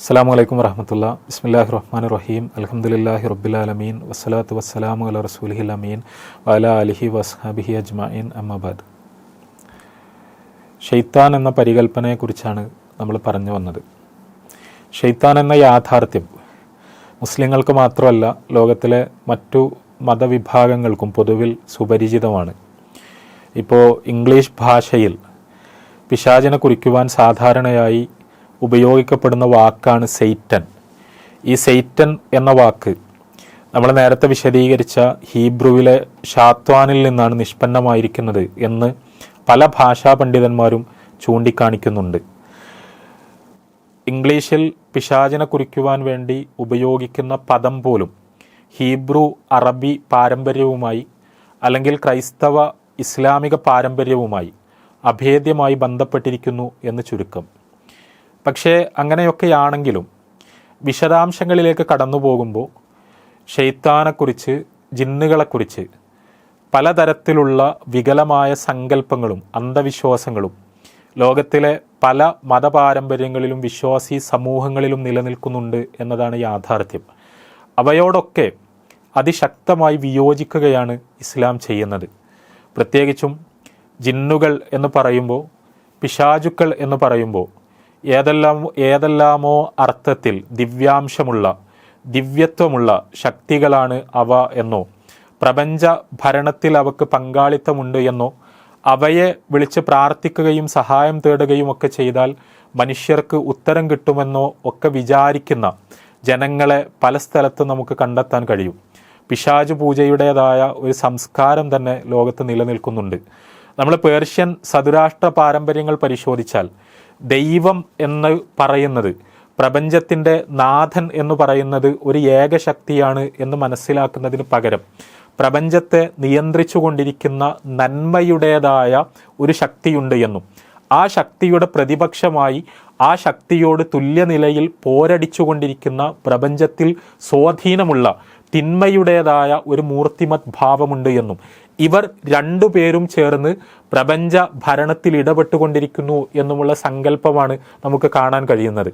അസ്സാം വലൈക്കും വറഹമത്തുള്ള. ബിസ്മില്ലാഹി റഹ്മാൻ റഹീം. അലഹമുല്ലാഹി റബ്ബുലാലമീൻ വസ്സലാത്തു വസ്സലാമു അല റസൂലിഹിൽ അമീൻ. വല അലിഹി വസ്ഹാബിഹി അജ്മീൻ അമ്മബാദ് ഷെയ്ത്താൻ എന്ന പരികല്പനയെക്കുറിച്ചാണ് നമ്മൾ പറഞ്ഞു വന്നത്. ഷെയ്ത്താൻ എന്ന യാഥാർത്ഥ്യം മുസ്ലിങ്ങൾക്ക് മാത്രമല്ല ലോകത്തിലെ മറ്റു മതവിഭാഗങ്ങൾക്കും പൊതുവിൽ സുപരിചിതമാണ്. ഇപ്പോൾ ഇംഗ്ലീഷ് ഭാഷയിൽ പിശാചിനെ കുറിക്കുവാൻ സാധാരണയായി ഉപയോഗിക്കപ്പെടുന്ന വാക്കാണ് സെയ്റ്റൻ. ഈ സെയ്റ്റൻ എന്ന വാക്ക് നമ്മൾ നേരത്തെ വിശദീകരിച്ച ഹീബ്രുവിലെ ഷാത്വാനിൽ നിന്നാണ് നിഷ്പന്നമായിരിക്കുന്നത് എന്ന് പല ഭാഷാ പണ്ഡിതന്മാരും ചൂണ്ടിക്കാണിക്കുന്നുണ്ട്. ഇംഗ്ലീഷിൽ പിശാചിനെ കുറിക്കുവാൻ വേണ്ടി ഉപയോഗിക്കുന്ന പദം പോലും ഹീബ്രു അറബി പാരമ്പര്യവുമായി അല്ലെങ്കിൽ ക്രൈസ്തവ ഇസ്ലാമിക പാരമ്പര്യവുമായി അഭേദ്യമായി ബന്ധപ്പെട്ടിരിക്കുന്നു എന്ന് ചുരുക്കം. പക്ഷേ അങ്ങനെയൊക്കെയാണെങ്കിലും വിശദാംശങ്ങളിലേക്ക് കടന്നു പോകുമ്പോൾ ഷെയ്ത്താനെക്കുറിച്ച് ജിന്നുകളെക്കുറിച്ച് പലതരത്തിലുള്ള വികലമായ സങ്കല്പങ്ങളും അന്ധവിശ്വാസങ്ങളും ലോകത്തിലെ പല മതപാരമ്പര്യങ്ങളിലും വിശ്വാസി സമൂഹങ്ങളിലും നിലനിൽക്കുന്നുണ്ട് എന്നതാണ് യാഥാർത്ഥ്യം. അവയോടൊക്കെ അതിശക്തമായി വിയോജിക്കുകയാണ് ഇസ്ലാം ചെയ്യുന്നത്. പ്രത്യേകിച്ചും ജിന്നുകൾ എന്ന് പറയുമ്പോൾ പിശാചുക്കൾ എന്ന് പറയുമ്പോൾ ഏതെല്ലാം ഏതെല്ലാമോ അർത്ഥത്തിൽ ദിവ്യാംശമുള്ള ദിവ്യത്വമുള്ള ശക്തികളാണ് അവ എന്നോ പ്രപഞ്ച ഭരണത്തിൽ അവക്ക് പങ്കാളിത്തമുണ്ട് എന്നോ അവയെ വിളിച്ച് പ്രാർത്ഥിക്കുകയും സഹായം തേടുകയും ഒക്കെ ചെയ്താൽ മനുഷ്യർക്ക് ഉത്തരം കിട്ടുമെന്നോ ഒക്കെ വിചാരിക്കുന്ന ജനങ്ങളെ പല സ്ഥലത്തും നമുക്ക് കണ്ടെത്താൻ കഴിയും. പിശാജ് പൂജയുടേതായ ഒരു സംസ്കാരം തന്നെ ലോകത്ത് നിലനിൽക്കുന്നുണ്ട്. നമ്മൾ പേർഷ്യൻ സതുരാഷ്ട്ര പാരമ്പര്യങ്ങൾ പരിശോധിച്ചാൽ ദൈവം എന്ന് പറയുന്നത് പ്രപഞ്ചത്തിന്റെ നാഥൻ എന്ന് പറയുന്നത് ഒരു ഏകശക്തിയാണ് എന്ന് മനസ്സിലാക്കുന്നതിന് പകരം പ്രപഞ്ചത്തെ നിയന്ത്രിച്ചു കൊണ്ടിരിക്കുന്ന നന്മയുടേതായ ഒരു ശക്തിയുണ്ട് എന്നും ആ ശക്തിയുടെ പ്രതിപക്ഷമായി ആ ശക്തിയോട് തുല്യനിലയിൽ പോരടിച്ചുകൊണ്ടിരിക്കുന്ന പ്രപഞ്ചത്തിൽ സ്വാധീനമുള്ള തിന്മയുടേതായ ഒരു മൂർത്തിമത് ഭാവമുണ്ട് എന്നും. ഇവർ രണ്ടുപേരും ചേർന്ന് പ്രപഞ്ച ഭരണത്തിൽ ഇടപെട്ടുകൊണ്ടിരിക്കുന്നു എന്നുമുള്ള സങ്കല്പമാണ് നമുക്ക് കാണാൻ കഴിയുന്നത്.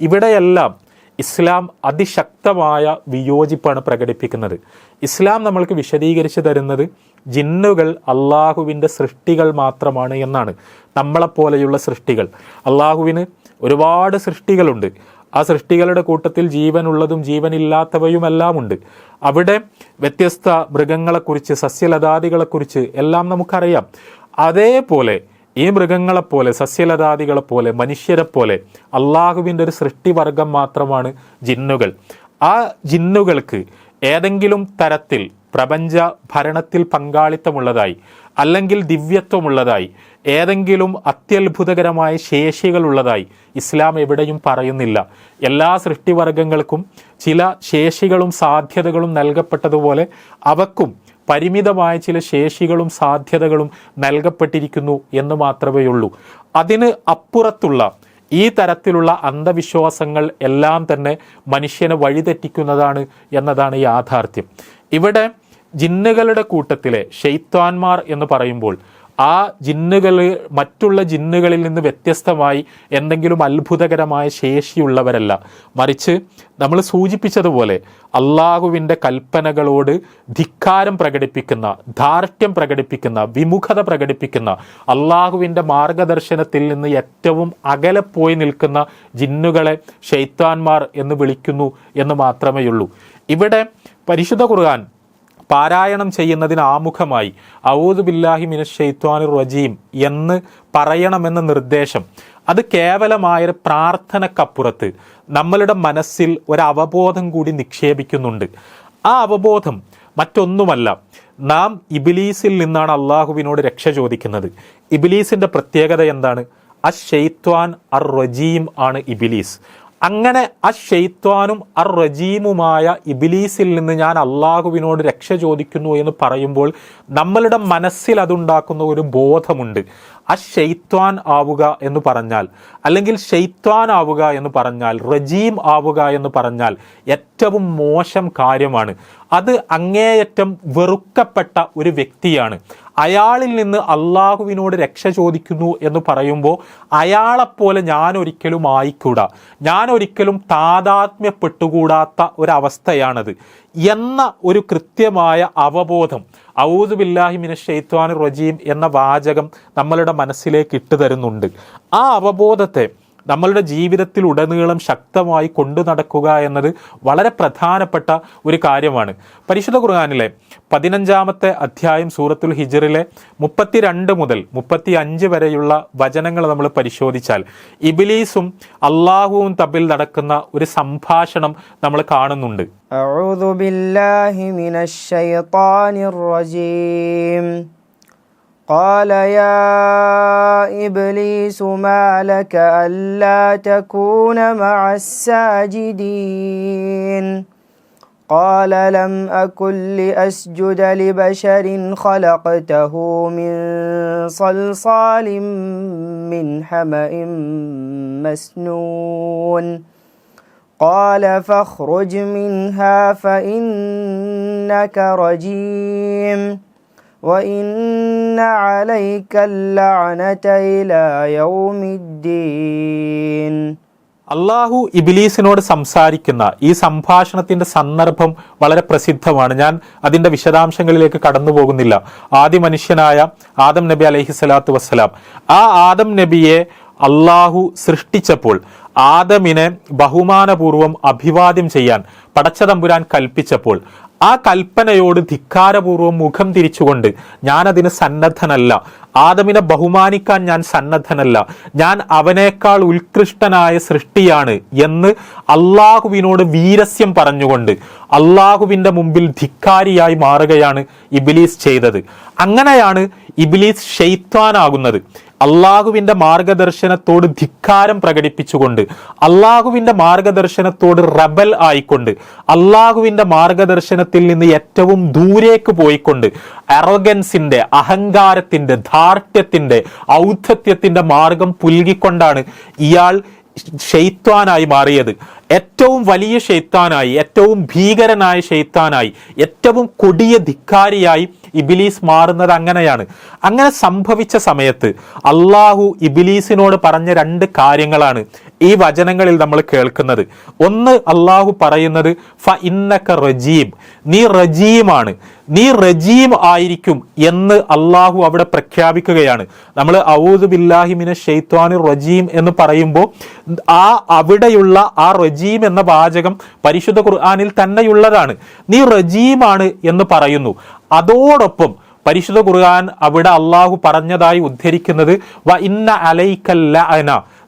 ഇവിടെയെല്ലാം ഇസ്ലാം അതിശക്തമായ വിയോജിപ്പാണ് പ്രകടിപ്പിക്കുന്നത്. ഇസ്ലാം നമ്മൾക്ക് വിശദീകരിച്ചു തരുന്നത് ജിന്നുകൾ അള്ളാഹുവിന്റെ സൃഷ്ടികൾ മാത്രമാണ് എന്നാണ്. നമ്മളെപ്പോലെയുള്ള സൃഷ്ടികൾ. അള്ളാഹുവിന് ഒരുപാട് സൃഷ്ടികളുണ്ട്. ആ സൃഷ്ടികളുടെ കൂട്ടത്തിൽ ജീവനുള്ളതും ജീവനില്ലാത്തവയുമെല്ലാം ഉണ്ട് അവിടെ വ്യത്യസ്ത മൃഗങ്ങളെക്കുറിച്ച് സസ്യലതാദികളെക്കുറിച്ച് എല്ലാം നമുക്കറിയാം. അതേപോലെ ഈ മൃഗങ്ങളെപ്പോലെ സസ്യലതാദികളെപ്പോലെ മനുഷ്യരെപ്പോലെ അള്ളാഹുവിന്റെ ഒരു സൃഷ്ടിവർഗം മാത്രമാണ് ജിന്നുകൾ. ആ ജിന്നുകൾക്ക് ഏതെങ്കിലും തരത്തിൽ പ്രപഞ്ച ഭരണത്തിൽ പങ്കാളിത്തമുള്ളതായി അല്ലെങ്കിൽ ദിവ്യത്വമുള്ളതായി ഏതെങ്കിലും അത്യത്ഭുതകരമായ ശേഷികളുള്ളതായി ഇസ്ലാം എവിടെയും പറയുന്നില്ല. എല്ലാ സൃഷ്ടിവർഗങ്ങൾക്കും ചില ശേഷികളും സാധ്യതകളും നൽകപ്പെട്ടതുപോലെ അവക്കും പരിമിതമായ ചില ശേഷികളും സാധ്യതകളും നൽകപ്പെട്ടിരിക്കുന്നു എന്ന് മാത്രമേയുള്ളൂ അതിന് അപ്പുറത്തുള്ള ഈ തരത്തിലുള്ള അന്ധവിശ്വാസങ്ങൾ എല്ലാം തന്നെ മനുഷ്യനെ വഴിതെറ്റിക്കുന്നതാണ് എന്നതാണ് യാഥാർത്ഥ്യം. ഇവിടെ ജിന്നുകളുടെ കൂട്ടത്തിലെ ഷെയ്ത്താൻമാർ എന്ന് പറയുമ്പോൾ ആ ജിന്നുകൾ മറ്റുള്ള ജിന്നുകളിൽ നിന്ന് വ്യത്യസ്തമായി എന്തെങ്കിലും അത്ഭുതകരമായ ശേഷിയുള്ളവരല്ല. മറിച്ച് നമ്മൾ സൂചിപ്പിച്ചതുപോലെ അള്ളാഹുവിന്റെ കൽപ്പനകളോട് ധിക്കാരം പ്രകടിപ്പിക്കുന്ന ധാർഢ്യം പ്രകടിപ്പിക്കുന്ന വിമുഖത പ്രകടിപ്പിക്കുന്ന അള്ളാഹുവിന്റെ മാർഗദർശനത്തിൽ നിന്ന് ഏറ്റവും അകലെ പോയി നിൽക്കുന്ന ജിന്നുകളെ ഷെയ്ത്താൻമാർ എന്ന് വിളിക്കുന്നു എന്ന് മാത്രമേയുള്ളൂ. ഇവിടെ പരിശുദ്ധ ഖുർആൻ പാരായണം ചെയ്യുന്നതിന് ആമുഖമായി ഔദ് ബില്ലാഹി മിന ഷെയ്ത്വാനി റജീം എന്ന് പറയണമെന്ന നിർദ്ദേശം. അത് കേവലമായൊരു പ്രാർത്ഥനക്കപ്പുറത്ത് നമ്മളുടെ മനസ്സിൽ ഒരു അവബോധം കൂടി നിക്ഷേപിക്കുന്നുണ്ട്. ആ അവബോധം മറ്റൊന്നുമല്ല നാം ഇബിലീസിൽ നിന്നാണ് അള്ളാഹുവിനോട് രക്ഷ ചോദിക്കുന്നത്. ഇബിലീസിന്റെ പ്രത്യേകത എന്താണ്? അ ഷെയ്ത്വാൻ അർ റജീം ആണ് ഇബിലീസ്. അങ്ങനെ ആ ഷെയ്ത്വാനും ആ റജീമുമായ ഇബിലീസിൽ നിന്ന് ഞാൻ അള്ളാഹുവിനോട് രക്ഷ ചോദിക്കുന്നു എന്ന് പറയുമ്പോൾ നമ്മളുടെ മനസ്സിൽ അതുണ്ടാക്കുന്ന ഒരു ബോധമുണ്ട്. ആ ആവുക എന്ന് പറഞ്ഞാൽ അല്ലെങ്കിൽ ഷെയ്ത്വാൻ ആവുക എന്ന് പറഞ്ഞാൽ റജീം ആവുക എന്ന് പറഞ്ഞാൽ ഏറ്റവും മോശം കാര്യമാണ്. അത് അങ്ങേയറ്റം വെറുക്കപ്പെട്ട ഒരു വ്യക്തിയാണ്. അയാളിൽ നിന്ന് അള്ളാഹുവിനോട് രക്ഷ ചോദിക്കുന്നു എന്ന് പറയുമ്പോൾ അയാളെപ്പോലെ ഞാൻ ഒരിക്കലും ആയിക്കൂടാ. ഞാൻ ഒരിക്കലും താതാത്മ്യപ്പെട്ടുകൂടാത്ത ഒരവസ്ഥയാണത്. എന്ന ഒരു കൃത്യമായ അവബോധം ഔദു ബില്ലാഹി മിന റജീം എന്ന വാചകം നമ്മളുടെ മനസ്സിലേക്ക് ഇട്ടു തരുന്നുണ്ട്. ആ അവബോധത്തെ നമ്മളുടെ ജീവിതത്തിൽ ഉടനീളം ശക്തമായി കൊണ്ടു നടക്കുക എന്നത് വളരെ പ്രധാനപ്പെട്ട ഒരു കാര്യമാണ് പരിശുദ്ധ ഖുർആാനിലെ പതിനഞ്ചാമത്തെ അധ്യായം സൂറത്തുൽ ഹിജറിലെ മുപ്പത്തിരണ്ട് മുതൽ മുപ്പത്തി അഞ്ച് വരെയുള്ള വചനങ്ങൾ നമ്മൾ പരിശോധിച്ചാൽ ഇബിലീസും അള്ളാഹുവും തമ്മിൽ നടക്കുന്ന ഒരു സംഭാഷണം നമ്മൾ കാണുന്നുണ്ട് أعوذ بالله من الشيطان الرجيم قال يا إبليس ما لك ألا تكون مع الساجدين؟ قال لم أكن لأسجد لبشر خلقته من صلصال من حمأ مسنون. قال فاخرج منها فإنك رجيم. وإن عليك اللعنة إلى يوم الدين അള്ളാഹു ഇബിലീസിനോട് സംസാരിക്കുന്ന ഈ സംഭാഷണത്തിന്റെ സന്ദർഭം വളരെ പ്രസിദ്ധമാണ് ഞാൻ അതിന്റെ വിശദാംശങ്ങളിലേക്ക് കടന്നു പോകുന്നില്ല ആദ്യ മനുഷ്യനായ ആദം നബി അലൈഹി സ്വലാത്തു വസ്സലാം ആ ആദം നബിയെ അള്ളാഹു സൃഷ്ടിച്ചപ്പോൾ ആദമിനെ ബഹുമാനപൂർവം അഭിവാദ്യം ചെയ്യാൻ പടച്ചതമ്പുരാൻ കൽപ്പിച്ചപ്പോൾ ആ കൽപ്പനയോട് ധിക്കാരപൂർവം മുഖം തിരിച്ചുകൊണ്ട് ഞാനതിന് സന്നദ്ധനല്ല. ആദമിനെ ബഹുമാനിക്കാൻ ഞാൻ സന്നദ്ധനല്ല. ഞാൻ അവനേക്കാൾ ഉത്കൃഷ്ടനായ സൃഷ്ടിയാണ് എന്ന് അള്ളാഹുവിനോട് വീരസ്യം പറഞ്ഞുകൊണ്ട് അള്ളാഹുവിന്റെ മുമ്പിൽ ധിക്കാരിയായി മാറുകയാണ് ഇബിലീസ് ചെയ്തത്. അങ്ങനെയാണ് ഇബിലീസ് ഷെയ്ത്താനാകുന്നത് അള്ളാഹുവിന്റെ മാർഗദർശനത്തോട് ധിക്കാരം പ്രകടിപ്പിച്ചുകൊണ്ട് അള്ളാഹുവിന്റെ മാർഗദർശനത്തോട് റബൽ ആയിക്കൊണ്ട് അള്ളാഹുവിന്റെ മാർഗദർശനത്തിൽ നിന്ന് ഏറ്റവും ദൂരേക്ക് പോയിക്കൊണ്ട് അറോഗൻസിന്റെ അഹങ്കാരത്തിന്റെ ധാർഢ്യത്തിന്റെ ഔദ്ധത്യത്തിന്റെ മാർഗം പുൽകിക്കൊണ്ടാണ് ഇയാൾ ഷെയ്ത്താനായി മാറിയത്. ഏറ്റവും വലിയ ഷെയ്ത്താനായി ഏറ്റവും ഭീകരനായ ഷെയ്ത്താനായി ഏറ്റവും കൊടിയ ധിക്കാരിയായി ഇബിലീസ് മാറുന്നത് അങ്ങനെയാണ്. അങ്ങനെ സംഭവിച്ച സമയത്ത് അള്ളാഹു ഇബിലീസിനോട് പറഞ്ഞ രണ്ട് കാര്യങ്ങളാണ്. ഈ വചനങ്ങളിൽ നമ്മൾ കേൾക്കുന്നത്. ഒന്ന് അള്ളാഹു പറയുന്നത് ഫ ഇന്നക്ക റജീം. നീ റജീമാണ്. നീ റജീം ആയിരിക്കും എന്ന് അള്ളാഹു അവിടെ പ്രഖ്യാപിക്കുകയാണ്. നമ്മൾ ഔദു ബില്ലാഹിമിനെ ഷെയ്ത്വാനി റജീം എന്ന് പറയുമ്പോൾ ആ അവിടെയുള്ള ആ റജീം എന്ന വാചകം പരിശുദ്ധ ഖുർആാനിൽ തന്നെയുള്ളതാണ്. നീ റജീമാണ് എന്ന് പറയുന്നു. അതോടൊപ്പം പരിശുദ്ധ ഖുർആൻ അവിടെ അള്ളാഹു പറഞ്ഞതായി ഉദ്ധരിക്കുന്നത് വ ഇന്ന അലൈക്കല്ല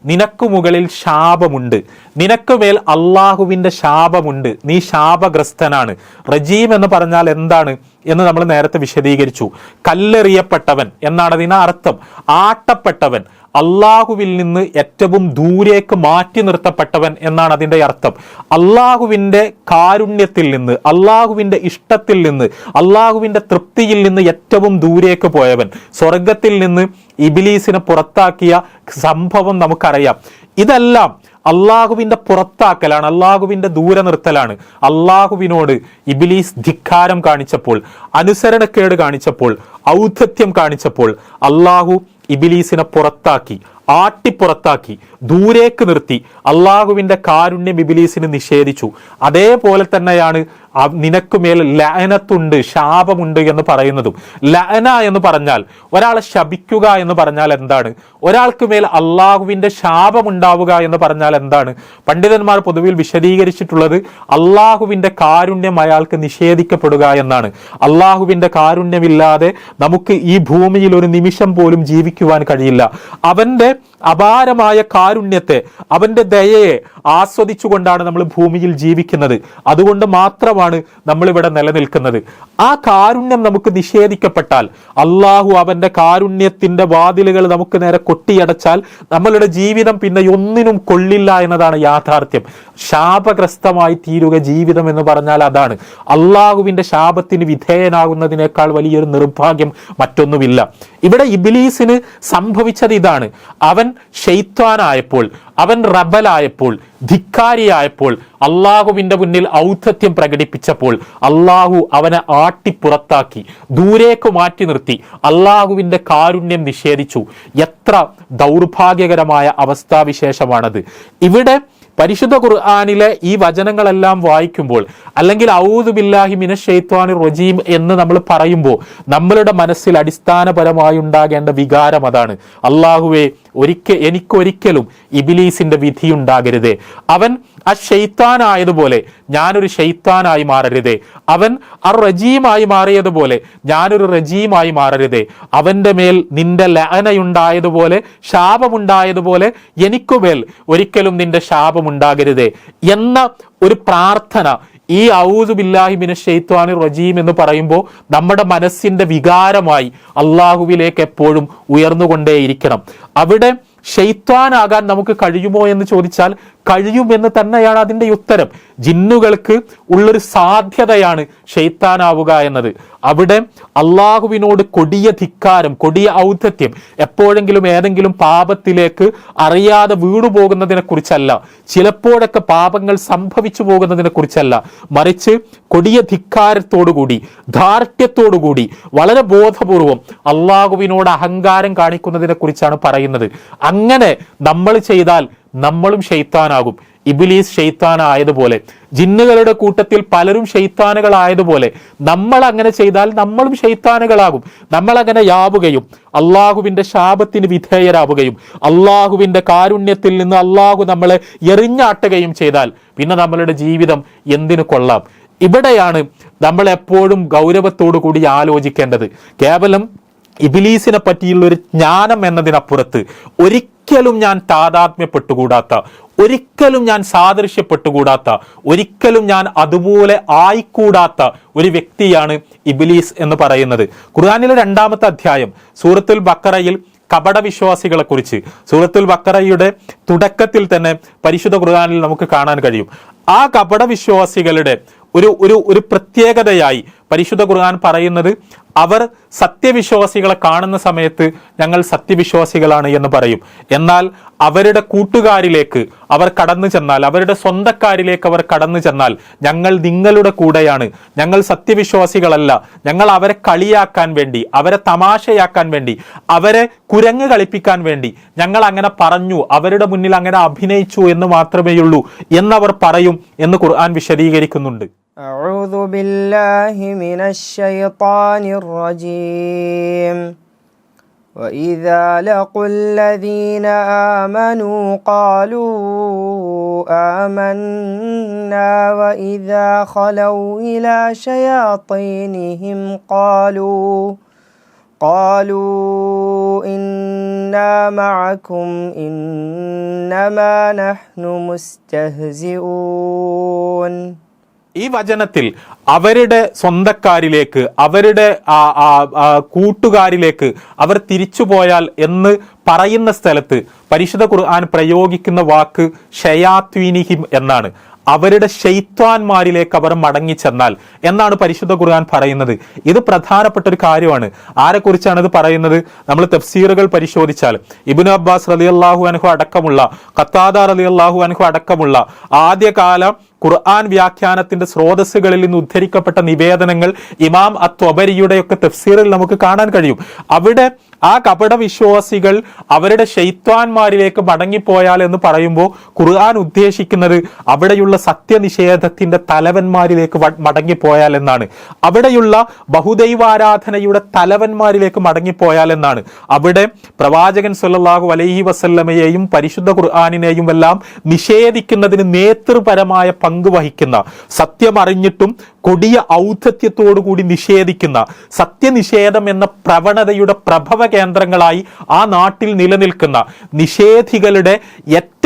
നിനക്ക് മുകളിൽ ശാപമുണ്ട്. നിനക്ക് മേൽ അള്ളാഹുവിന്റെ ശാപമുണ്ട്. നീ ശാപഗ്രസ്തനാണ്. റജീം എന്ന് പറഞ്ഞാൽ എന്താണ് എന്ന് നമ്മൾ നേരത്തെ വിശദീകരിച്ചു. കല്ലെറിയപ്പെട്ടവൻ എന്നാണ് അതിന് അർത്ഥം ആട്ടപ്പെട്ടവൻ. അള്ളാഹുവിൽ നിന്ന് ഏറ്റവും ദൂരേക്ക് മാറ്റി നിർത്തപ്പെട്ടവൻ എന്നാണ് അതിന്റെ അർത്ഥം. അള്ളാഹുവിന്റെ കാരുണ്യത്തിൽ നിന്ന് അള്ളാഹുവിന്റെ ഇഷ്ടത്തിൽ നിന്ന് അള്ളാഹുവിന്റെ തൃപ്തിയിൽ നിന്ന് ഏറ്റവും ദൂരേക്ക് പോയവൻ. സ്വർഗത്തിൽ നിന്ന് ഇബിലീസിനെ പുറത്താക്കിയ സംഭവം നമുക്കറിയാം. ഇതെല്ലാം അള്ളാഹുവിന്റെ പുറത്താക്കലാണ് അള്ളാഹുവിന്റെ ദൂരെ നിർത്തലാണ് അള്ളാഹുവിനോട് ഇബിലീസ് ധിക്കാരം കാണിച്ചപ്പോൾ അനുസരണക്കേട് കാണിച്ചപ്പോൾ ഔദ്ധത്യം കാണിച്ചപ്പോൾ അള്ളാഹു ഇബിലീസിനെ പുറത്താക്കി ആട്ടിപ്പുറത്താക്കി ദൂരേക്ക് നിർത്തി അള്ളാഹുവിന്റെ കാരുണ്യം ഇബിലീസിന് നിഷേധിച്ചു. അതേപോലെ തന്നെയാണ് നിനക്കുമേൽ ലയനത്തുണ്ട് ശാപമുണ്ട് എന്ന് പറയുന്നതും. ലയന എന്ന് പറഞ്ഞാൽ ഒരാളെ ശപിക്കുക എന്ന് പറഞ്ഞാൽ എന്താണ്? ഒരാൾക്ക് മേൽ അള്ളാഹുവിന്റെ ശാപമുണ്ടാവുക എന്ന് പറഞ്ഞാൽ എന്താണ്? പണ്ഡിതന്മാർ പൊതുവിൽ വിശദീകരിച്ചിട്ടുള്ളത് അള്ളാഹുവിന്റെ കാരുണ്യം അയാൾക്ക് നിഷേധിക്കപ്പെടുക എന്നാണ്. അള്ളാഹുവിന്റെ കാരുണ്യമില്ലാതെ നമുക്ക് ഈ ഭൂമിയിൽ ഒരു നിമിഷം പോലും ജീവിക്കുവാൻ കഴിയില്ല. അവന്റെ അപാരമായ കാരുണ്യത്തെ അവന്റെ ദയയെ ആസ്വദിച്ചുകൊണ്ടാണ് നമ്മൾ ഭൂമിയിൽ ജീവിക്കുന്നത്. അതുകൊണ്ട് മാത്രമാണ് നമ്മളിവിടെ നിലനിൽക്കുന്നത്. ആ കാരുണ്യം നമുക്ക് നിഷേധിക്കപ്പെട്ടാൽ അള്ളാഹു അവന്റെ കാരുണ്യത്തിന്റെ വാതിലുകൾ നമുക്ക് നേരെ കൊട്ടിയടച്ചാൽ നമ്മളുടെ ജീവിതം പിന്നെ ഒന്നിനും കൊള്ളില്ല എന്നതാണ് യാഥാർത്ഥ്യം. ശാപഗ്രസ്തമായി തീരുക ജീവിതം എന്ന് പറഞ്ഞാൽ അതാണ്. അള്ളാഹുവിന്റെ ശാപത്തിന് വിധേയനാകുന്നതിനേക്കാൾ വലിയൊരു നിർഭാഗ്യം മറ്റൊന്നുമില്ല. ഇവിടെ ഇബിലീസിന് സംഭവിച്ചത് ഇതാണ്. അവൻ ഷെയ്ത്വാനായപ്പോൾ അവൻ റബലായപ്പോൾ ധിക്കാരിയായപ്പോൾ അള്ളാഹുവിന്റെ മുന്നിൽ ഔദ്ധത്യം പ്രകടിപ്പിച്ചപ്പോൾ അള്ളാഹു അവനെ ആട്ടിപ്പുറത്താക്കി ദൂരേക്ക് മാറ്റി നിർത്തി അള്ളാഹുവിന്റെ കാരുണ്യം നിഷേധിച്ചു. എത്ര ദൗർഭാഗ്യകരമായ അവസ്ഥാവിശേഷമാണത്. ഇവിടെ പരിശുദ്ധ ഖുർആാനിലെ ഈ വചനങ്ങളെല്ലാം വായിക്കുമ്പോൾ അല്ലെങ്കിൽ ഔദു ബില്ലാഹി മിന ഷെയ്ത്വാനി റജീം എന്ന് നമ്മൾ പറയുമ്പോൾ നമ്മളുടെ മനസ്സിൽ അടിസ്ഥാനപരമായി ഉണ്ടാകേണ്ട വികാരം അതാണ്. അള്ളാഹുവെ ഒരിക്കൽ എനിക്കൊരിക്കലും ഇബിലീസിന്റെ വിധി ഉണ്ടാകരുത്. അവൻ ആ ഷെയ്ത്താനായതുപോലെ ഞാനൊരു ഷെയ്ത്താനായി മാറരുതേ. അവൻ ആ റജീമായി മാറിയതുപോലെ ഞാനൊരു റജീമായി മാറരുതേ. അവന്റെ മേൽ നിന്റെ ലഹനയുണ്ടായതുപോലെ ശാപമുണ്ടായതുപോലെ എനിക്കുമേൽ ഒരിക്കലും നിന്റെ ശാപമുണ്ടാകരുതേ എന്ന ഒരു പ്രാർത്ഥന ഈ ഔദു ബില്ലാഹി മിന ഷെയ്ത്വാനി റജീം എന്ന് പറയുമ്പോൾ നമ്മുടെ മനസ്സിന്റെ വികാരമായി അള്ളാഹുവിലേക്ക് എപ്പോഴും ഉയർന്നുകൊണ്ടേയിരിക്കണം. അവിടെ ഷെയ്ത്വാനാകാൻ നമുക്ക് കഴിയുമോ എന്ന് ചോദിച്ചാൽ കഴിയുമെന്ന് തന്നെയാണ് അതിന്റെ ഉത്തരം. ജിന്നുകൾക്ക് ഉള്ളൊരു സാധ്യതയാണ് ഷെയ്ത്താനാവുക എന്നത്. അവിടെ അള്ളാഹുവിനോട് കൊടിയ ധിക്കാരം കൊടിയ ഔദ്ധത്യം എപ്പോഴെങ്കിലും ഏതെങ്കിലും പാപത്തിലേക്ക് അറിയാതെ വീണു പോകുന്നതിനെ കുറിച്ചല്ല. ചിലപ്പോഴൊക്കെ പാപങ്ങൾ സംഭവിച്ചു പോകുന്നതിനെ കുറിച്ചല്ല. മറിച്ച് കൊടിയ ധിക്കാരത്തോടുകൂടി ധാർഢ്യത്തോടുകൂടി വളരെ ബോധപൂർവം അള്ളാഹുവിനോട് അഹങ്കാരം കാണിക്കുന്നതിനെ കുറിച്ചാണ് പറയുന്നത്. അങ്ങനെ നമ്മൾ ചെയ്താൽ നമ്മളും ഷെയ്ത്താനാകും ഇബിലീസ് ഷെയ്ത്താനായതുപോലെ ജിന്നുകളുടെ കൂട്ടത്തിൽ പലരും ഷെയ്ത്താനുകളായതുപോലെ നമ്മൾ അങ്ങനെ ചെയ്താൽ നമ്മളും ഷെയ്ത്താനുകളാകും നമ്മൾ അങ്ങനെ യാവുകയും അള്ളാഹുവിന്റെ ശാപത്തിന് വിധേയരാവുകയും അള്ളാഹുവിന്റെ കാരുണ്യത്തിൽ നിന്ന് അള്ളാഹു നമ്മളെ എറിഞ്ഞാട്ടുകയും ചെയ്താൽ പിന്നെ നമ്മളുടെ ജീവിതം എന്തിനു കൊള്ളാം? ഇവിടെയാണ് നമ്മൾ എപ്പോഴും ഗൗരവത്തോടു കൂടി ആലോചിക്കേണ്ടത്. കേവലം ഇബിലീസിനെ പറ്റിയുള്ള ഒരു ജ്ഞാനം എന്നതിനപ്പുറത്ത് ഒരിക്കലും ഞാൻ താതാത്മ്യപ്പെട്ടുകൂടാത്ത ഒരിക്കലും ഞാൻ സാദൃശ്യപ്പെട്ടുകൂടാത്ത ഒരിക്കലും ഞാൻ അതുപോലെ ആയിക്കൂടാത്ത ഒരു വ്യക്തിയാണ് ഇബിലീസ് എന്ന് പറയുന്നത്. ഖുർആാനിലെ രണ്ടാമത്തെ അധ്യായം സൂറത്തുൽ ബക്കറയിൽ കപടവിശ്വാസികളെ കുറിച്ച് സൂറത്തുൽ ബക്കറയുടെ തുടക്കത്തിൽ തന്നെ പരിശുദ്ധ ഖുർആാനിൽ നമുക്ക് കാണാൻ കഴിയും. ആ കപടവിശ്വാസികളുടെ ഒരു ഒരു ഒരു പ്രത്യേകതയായി പരിശുദ്ധ ഖുർആൻ പറയുന്നത് അവർ സത്യവിശ്വാസികളെ കാണുന്ന സമയത്ത് ഞങ്ങൾ സത്യവിശ്വാസികളാണ് എന്ന് പറയും. എന്നാൽ അവരുടെ കൂട്ടുകാരിലേക്ക് അവർ കടന്നു ചെന്നാൽ അവരുടെ സ്വന്തക്കാരിലേക്ക് അവർ കടന്നു ചെന്നാൽ ഞങ്ങൾ നിങ്ങളുടെ കൂടെയാണ്. ഞങ്ങൾ സത്യവിശ്വാസികളല്ല. ഞങ്ങൾ അവരെ കളിയാക്കാൻ വേണ്ടി അവരെ തമാശയാക്കാൻ വേണ്ടി അവരെ കുരങ്ങ് കളിപ്പിക്കാൻ വേണ്ടി ഞങ്ങൾ അങ്ങനെ പറഞ്ഞു അവരുടെ മുന്നിൽ അങ്ങനെ അഭിനയിച്ചു എന്ന് മാത്രമേയുള്ളൂ എന്നവർ പറയും എന്ന് ഖുർആൻ വിശദീകരിക്കുന്നുണ്ട്. أعوذ بالله من الشيطان الرجيم. وإذا لقوا الذين آمنوا قالوا آمنا وإذا خلوا إلى شياطينهم قالوا قالوا إنا معكم إنما نحن مستهزئون. ഈ വചനത്തിൽ അവരുടെ സ്വന്തക്കാരിലേക്ക് അവരുടെ കൂട്ടുകാരിലേക്ക് അവർ തിരിച്ചു പോയാൽ എന്ന് പറയുന്ന സ്ഥലത്ത് പരിശുദ്ധ ഖുർആൻ പ്രയോഗിക്കുന്ന വാക്ക് ഷയാത്വീനിഹിം എന്നാണ്. അവരുടെ ഷെയ്ത്വാൻമാരിലേക്ക് അവർ മടങ്ങിച്ചെന്നാൽ എന്നാണ് പരിശുദ്ധ ഖുർആൻ പറയുന്നത്. ഇത് പ്രധാനപ്പെട്ട ഒരു കാര്യമാണ്. ആരെക്കുറിച്ചാണ് ഇത് പറയുന്നത്? നമ്മൾ തഫ്സീറുകൾ പരിശോധിച്ചാൽ ഇബിനു അബ്ബാസ് റലി അള്ളാഹു അൻഹു അടക്കമുള്ള ഖത്താദ റലി അള്ളാഹു അൻഹു അടക്കമുള്ള ആദ്യകാല ഖുർആൻ വ്യാഖ്യാനത്തിന്റെ സ്രോതസ്സുകളിൽ നിന്ന് ഉദ്ധരിക്കപ്പെട്ട നിവേദനങ്ങൾ ഇമാം അത്വബരിയുടെയൊക്കെ തഫ്സീറിൽ നമുക്ക് കാണാൻ കഴിയും. അവിടെ ആ കപട വിശ്വാസികൾ അവരുടെ ഷെയ്ത്വാൻമാരിലേക്ക് മടങ്ങിപ്പോയാൽ എന്ന് പറയുമ്പോൾ ഖുർആൻ ഉദ്ദേശിക്കുന്നത് അവിടെയുള്ള സത്യനിഷേധത്തിന്റെ തലവന്മാരിലേക്ക് മടങ്ങിപ്പോയാൽ എന്നാണ്. അവിടെയുള്ള ബഹുദൈവാരാധനയുടെ തലവന്മാരിലേക്ക് മടങ്ങിപ്പോയാൽ എന്നാണ്. അവിടെ പ്രവാചകൻ സല്ലാഹു അലൈഹി വസല്ലമയെയും പരിശുദ്ധ ഖുർആാനിനെയും എല്ലാം നിഷേധിക്കുന്നതിന് നേതൃപരമായ പങ്ക് വഹിക്കുന്ന സത്യം അറിഞ്ഞിട്ടും കൊടിയ ഔദ്ധത്യത്തോടുകൂടി നിഷേധിക്കുന്ന സത്യനിഷേധം എന്ന പ്രവണതയുടെ പ്രഭവ കേന്ദ്രങ്ങളായി ആ നാട്ടിൽ നിലനിൽക്കുന്ന നിഷേധികളുടെ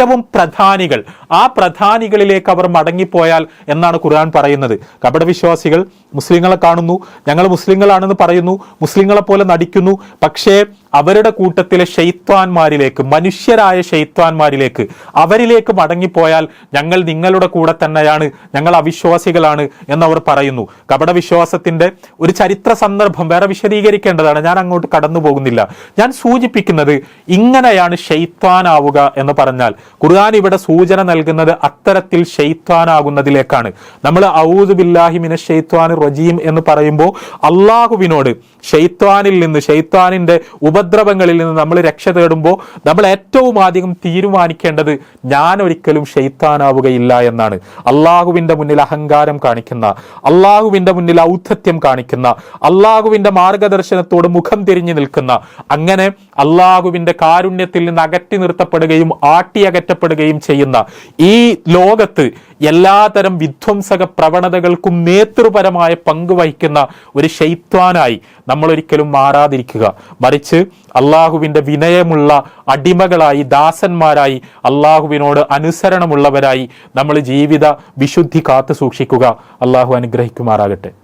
ഏറ്റവും പ്രധാനികൾ. ആ പ്രധാനികളിലേക്ക് അവർ മടങ്ങിപ്പോയാൽ എന്നാണ് ഖുർആൻ പറയുന്നത്. കപടവിശ്വാസികൾ മുസ്ലിങ്ങളെ കാണുന്നു. ഞങ്ങൾ മുസ്ലിങ്ങളാണെന്ന് പറയുന്നു. മുസ്ലിങ്ങളെ പോലെ നടിക്കുന്നു. പക്ഷേ അവരുടെ കൂട്ടത്തിലെ ഷെയ്ത്വാന്മാരിലേക്ക് മനുഷ്യരായ ഷെയ്ത്വാന്മാരിലേക്ക് അവരിലേക്ക് മടങ്ങിപ്പോയാൽ ഞങ്ങൾ നിങ്ങളുടെ കൂടെ തന്നെയാണ്. ഞങ്ങൾ അവിശ്വാസികളാണ് എന്നവർ പറയുന്നു. കപടവിശ്വാസത്തിന്റെ ഒരു ചരിത്ര സന്ദർഭം വേറെ വിശദീകരിക്കേണ്ടതാണ്. ഞാൻ അങ്ങോട്ട് കടന്നു പോകുന്നില്ല ഞാൻ സൂചിപ്പിക്കുന്നത് ഇങ്ങനെയാണ് ഷെയ്ത്വാനാവുക എന്ന് പറഞ്ഞാൽ ഖുർആൻ ഇവിടെ സൂചന നൽകുന്നത് അത്തരത്തിൽ ഷെയ്ത്വാനാകുന്നതിലേക്കാണ് നമ്മൾ ഔദു ബില്ലാഹി മിന ഷെയ്ത്വാൻ റജീം എന്ന് പറയുമ്പോൾ അള്ളാഹുവിനോട് ഷെയ്ത്വാനിൽ നിന്ന് ഷെയ്ത്വാനിന്റെ ഉപദ്രവങ്ങളിൽ നിന്ന് നമ്മൾ രക്ഷ തേടുമ്പോൾ നമ്മൾ ഏറ്റവും ആദ്യം തീരുമാനിക്കേണ്ടത് ഞാൻ ഒരിക്കലും ഷെയ്ത്താനാവുകയില്ല എന്നാണ്. അള്ളാഹുവിന്റെ മുന്നിൽ അഹങ്കാരം കാണിക്കുന്ന അള്ളാഹുവിന്റെ മുന്നിൽ ഔദ്ധത്യം കാണിക്കുന്ന അള്ളാഹുവിന്റെ മാർഗദർശനത്തോട് മുഖം തിരിഞ്ഞു നിൽക്കുന്ന അങ്ങനെ അള്ളാഹുവിന്റെ കാരുണ്യത്തിൽ നിന്ന് അകറ്റി നിർത്തപ്പെടുകയും ആട്ടിയകറ്റപ്പെടുകയും ചെയ്യുന്ന ഈ ലോകത്ത് എല്ലാതരം വിധ്വംസക പ്രവണതകൾക്കും നേതൃപരമായ പങ്ക് വഹിക്കുന്ന ഒരു ശൈത്വാനായി നമ്മൾ ഒരിക്കലും മാറാതിരിക്കുക. മറിച്ച് അള്ളാഹുവിന്റെ വിനയമുള്ള അടിമകളായി ദാസന്മാരായി അള്ളാഹുവിനോട് അനുസരണമുള്ളവരായി നമ്മൾ ജീവിത വിശുദ്ധി കാത്തു സൂക്ഷിക്കുക അള്ളാഹു അനുഗ്രഹിക്കുമാറാകട്ടെ.